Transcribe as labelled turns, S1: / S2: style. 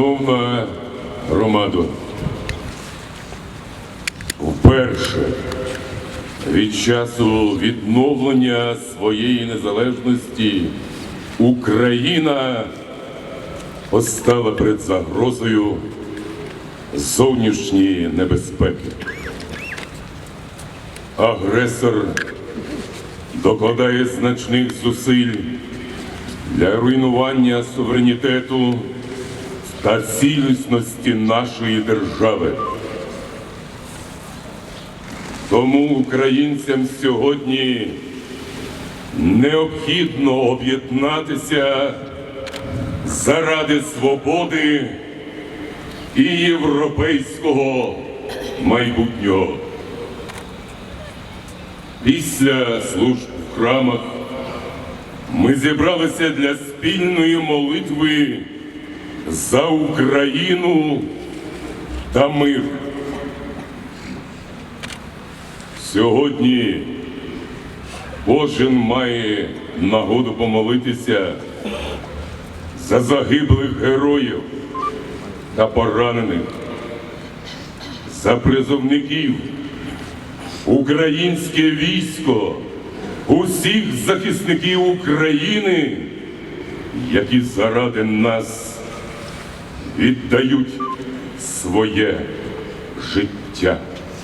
S1: Шановна громадо, вперше від часу відновлення своєї незалежності Україна постала перед загрозою зовнішньої небезпеки. Агресор докладає значних зусиль для руйнування суверенітету та цілісності нашої держави. Тому українцям сьогодні необхідно об'єднатися заради свободи і європейського майбутнього. Після служб в храмах ми зібралися для спільної молитви за Україну та мир. Сьогодні кожен має нагоду помолитися за загиблих героїв та поранених, за призовників, українське військо, усіх захисників України, які заради нас віддають своє життя.